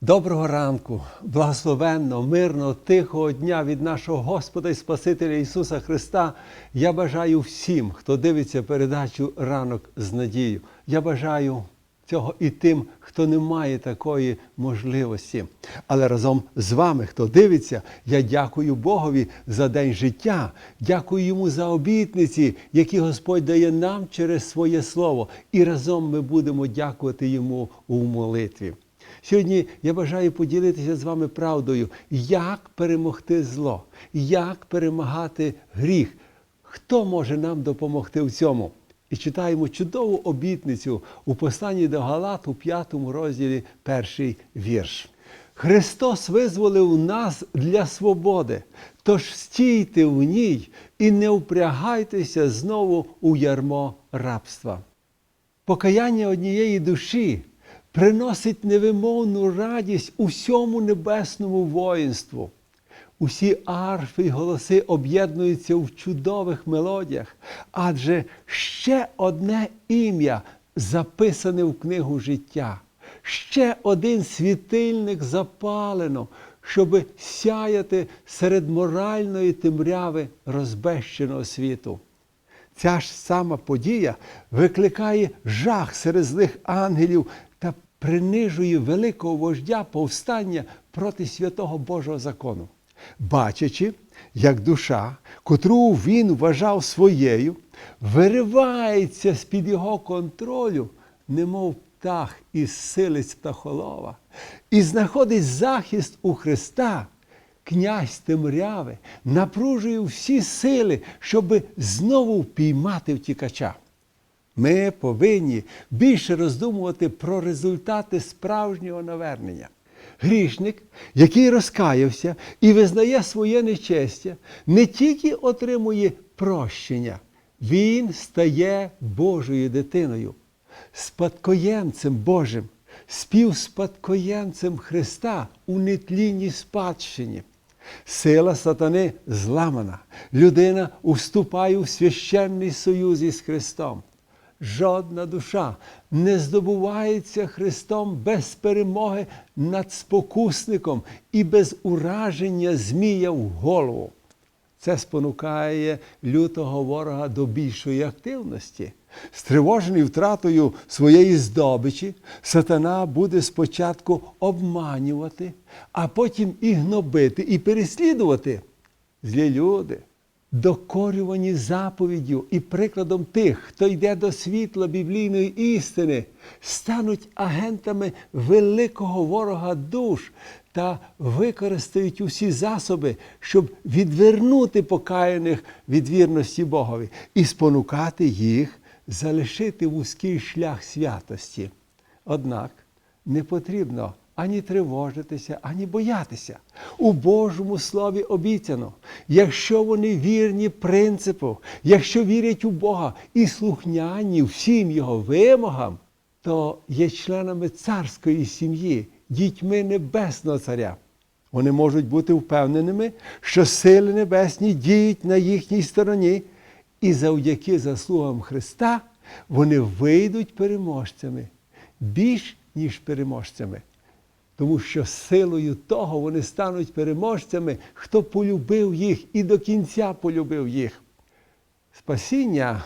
Доброго ранку, благословенного, мирного, тихого дня від нашого Господа і Спасителя Ісуса Христа. Я бажаю всім, хто дивиться передачу ранок з надією. Я бажаю цього і тим, хто не має такої можливості. Але разом з вами, хто дивиться, я дякую Богові за день життя, дякую йому за обітниці, які Господь дає нам через своє слово. І разом ми будемо дякувати йому у молитві. Сьогодні я бажаю поділитися з вами правдою, як перемогти зло, як перемагати гріх. Хто може нам допомогти в цьому? І читаємо чудову обітницю у посланні до Галат у п'ятому розділі перший вірш. Христос визволив нас для свободи, тож стійте в ній і не впрягайтеся знову у ярмо рабства. Покаяння однієї душі приносить невимовну радість усьому небесному воїнству. Усі арфи й голоси об'єднуються в чудових мелодіях, адже ще одне ім'я записане в книгу життя, ще один світильник запалено, щоби сяяти серед моральної темряви розбещеного світу. Ця ж сама подія викликає жах серед злих ангелів принижує великого вождя повстання проти святого Божого закону. Бачачи, як душа, котру він вважав своєю, виривається з-під його контролю, немов птах із силиць птахолова, і знаходить захист у Христа, князь темряви напружує всі сили, щоб знову впіймати втікача. Ми повинні більше роздумувати про результати справжнього навернення. Грішник, який розкаявся і визнає своє нечестя, не тільки отримує прощення, він стає Божою дитиною, спадкоємцем Божим, співспадкоємцем Христа у нетлінній спадщині. Сила сатани зламана. Людина уступає у священний союз із Христом. Жодна душа не здобувається Христом без перемоги над спокусником і без ураження змія в голову. Це спонукає лютого ворога до більшої активності. Стривожений втратою своєї здобичі, сатана буде спочатку обманювати, а потім і гнобити, і переслідувати. Злі люди, докорювані заповіддю і прикладом тих, хто йде до світла біблійної істини, стануть агентами великого ворога душ та використають усі засоби, щоб відвернути покаяних від вірності Богові і спонукати їх залишити вузький шлях святості. Однак не потрібно ані тривожитися, ані боятися. У Божому Слові обіцяно, якщо вони вірні принципу, якщо вірять у Бога і слухняні всім Його вимогам, то є членами царської сім'ї, дітьми Небесного Царя. Вони можуть бути впевненими, що сили небесні діють на їхній стороні, і завдяки заслугам Христа вони вийдуть переможцями, більш ніж переможцями. Тому що силою того вони стануть переможцями, хто полюбив їх і до кінця полюбив їх. Спасіння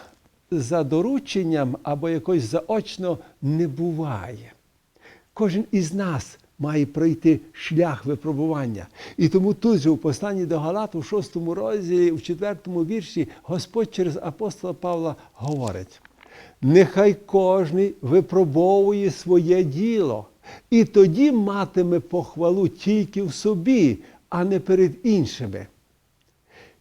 за дорученням або якось заочно не буває. Кожен із нас має пройти шлях випробування. І тому тут же у посланні до Галат, у 6 розділі, у 4 вірші, Господь через апостола Павла говорить: нехай кожний випробовує своє діло, і тоді матиме похвалу тільки в собі, а не перед іншими.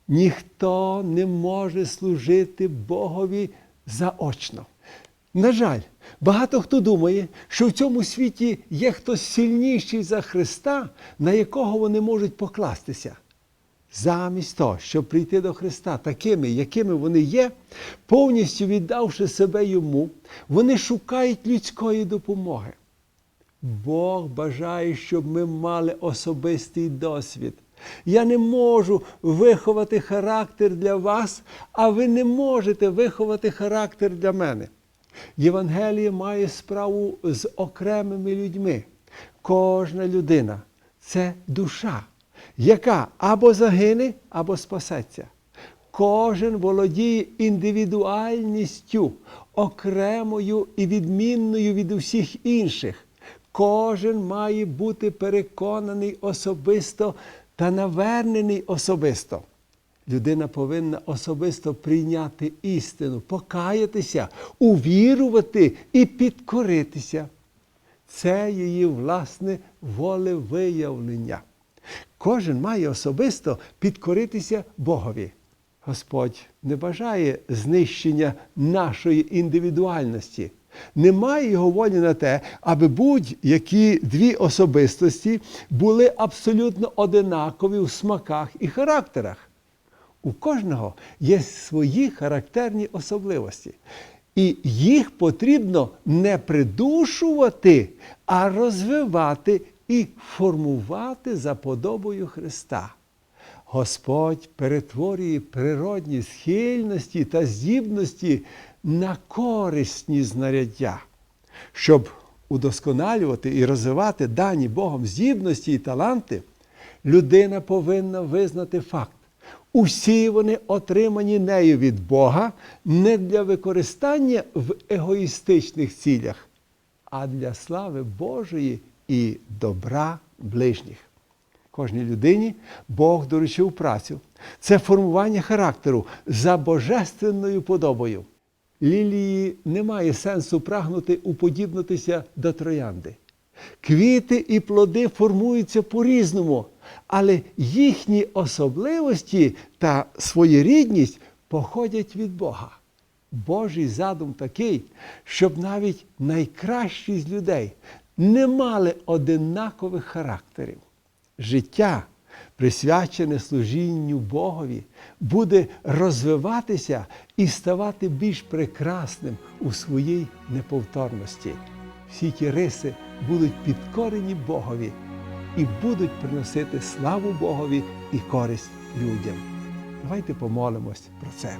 Ніхто не може служити Богові заочно. На жаль, багато хто думає, що в цьому світі є хтось сильніший за Христа, на якого вони можуть покластися. Замість того, щоб прийти до Христа такими, якими вони є, повністю віддавши себе йому, вони шукають людської допомоги. Бог бажає, щоб ми мали особистий досвід. Я не можу виховати характер для вас, а ви не можете виховати характер для мене. Євангеліє має справу з окремими людьми, Кожна людина це душа, яка або загине, або спасеться. Кожен володіє індивідуальністю, окремою і відмінною від усіх інших. Кожен має бути переконаний особисто та навернений особисто. Людина повинна особисто прийняти істину, покаятися, увірувати і підкоритися. Це її власне волевиявлення. Кожен має особисто підкоритися Богові. Господь не бажає знищення нашої індивідуальності. Немає його волі на те, аби будь-які дві особистості були абсолютно одинакові в смаках і характерах. У кожного є свої характерні особливості. І їх потрібно не придушувати, а розвивати і формувати за подобою Христа. Господь перетворює природні схильності та здібності на корисні знаряддя, щоб удосконалювати і розвивати дані Богом здібності і таланти, людина повинна визнати факт. Усі вони отримані нею від Бога не для використання в егоїстичних цілях, а для слави Божої і добра ближніх. Кожній людині Бог доручив працю. Це формування характеру за божественною подобою. Лілії немає сенсу прагнути уподібнитися до троянди. Квіти і плоди формуються по-різному, але їхні особливості та своєрідність походять від Бога. Божий задум такий, щоб навіть найкращі з людей не мали одинакових характерів. Життя, присвячене служінню Богові, буде розвиватися і ставати більш прекрасним у своїй неповторності. Всі ті риси будуть підкорені Богові і будуть приносити славу Богові і користь людям. Давайте помолимось про це.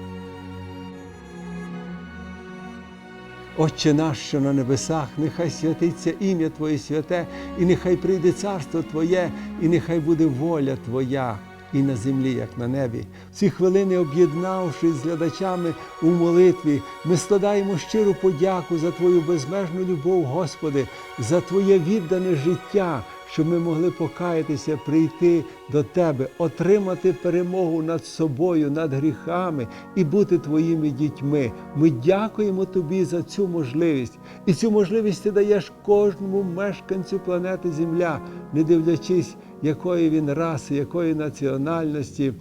Отче наш, що на небесах, нехай святиться ім'я Твоє святе, і нехай прийде царство Твоє, і нехай буде воля Твоя і на землі, як на небі. Всі хвилини, об'єднавшись з глядачами у молитві, ми складаємо щиру подяку за Твою безмежну любов, Господи, за Твоє віддане життя, щоб ми могли покаятися, прийти до Тебе, отримати перемогу над собою, над гріхами і бути Твоїми дітьми. Ми дякуємо Тобі за цю можливість. І цю можливість ти даєш кожному мешканцю планети Земля, не дивлячись, якої він раси, якої національності.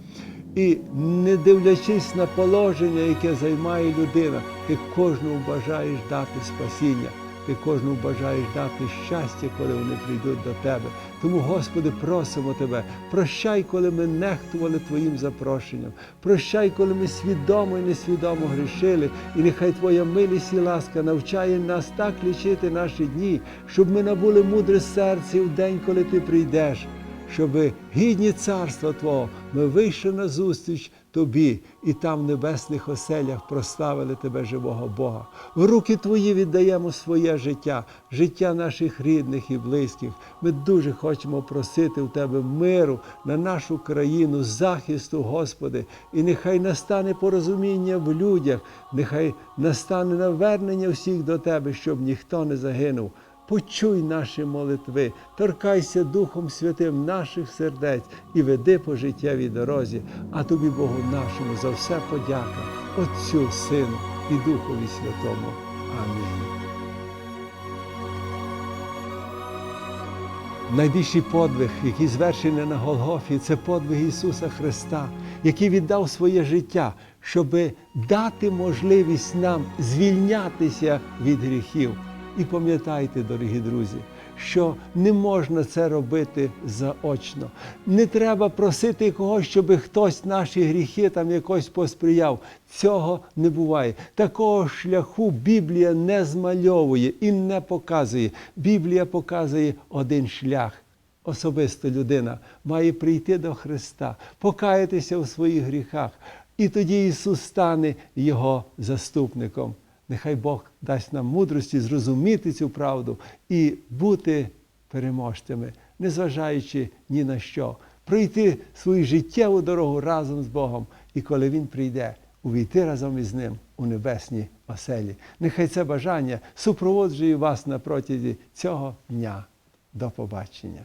І не дивлячись на положення, яке займає людина, ти кожному бажаєш дати спасіння. Ти кожному бажаєш дати щастя, коли вони прийдуть до тебе. Тому, Господи, просимо Тебе, прощай, коли ми нехтували Твоїм запрошенням. Прощай, коли ми свідомо і несвідомо грішили. І нехай Твоя милість і ласка навчає нас так лічити наші дні, щоб ми набули мудре серце в день, коли Ти прийдеш. Щоб гідні царства Твого ми вийшли на зустріч Тобі і там в небесних оселях прославили Тебе, живого Бога. В руки Твої віддаємо своє життя, життя наших рідних і близьких. Ми дуже хочемо просити в Тебе миру на нашу країну, захисту, Господи, і нехай настане порозуміння в людях, нехай настане навернення всіх до Тебе, щоб ніхто не загинув. Почуй наші молитви, торкайся Духом Святим наших сердець і веди по життєвій дорозі, а тобі, Богу нашому, за все подяка, Отцю, Сину і Духові Святому. Амінь. Найбільший подвиг, який звершений на Голгофі, це подвиг Ісуса Христа, який віддав своє життя, щоб дати можливість нам звільнятися від гріхів. І пам'ятайте, дорогі друзі, що не можна це робити заочно. Не треба просити когось, щоб хтось наші гріхи там якось посприяв. Цього не буває. Такого шляху Біблія не змальовує і не показує. Біблія показує один шлях. Особисто людина має прийти до Христа, покаятися у своїх гріхах, і тоді Ісус стане його заступником. Нехай Бог дасть нам мудрості зрозуміти цю правду і бути переможцями, незважаючи ні на що, пройти свою життєву дорогу разом з Богом, і коли Він прийде, увійти разом із ним у небесні оселі. Нехай це бажання супроводжує вас на протязі цього дня. До побачення.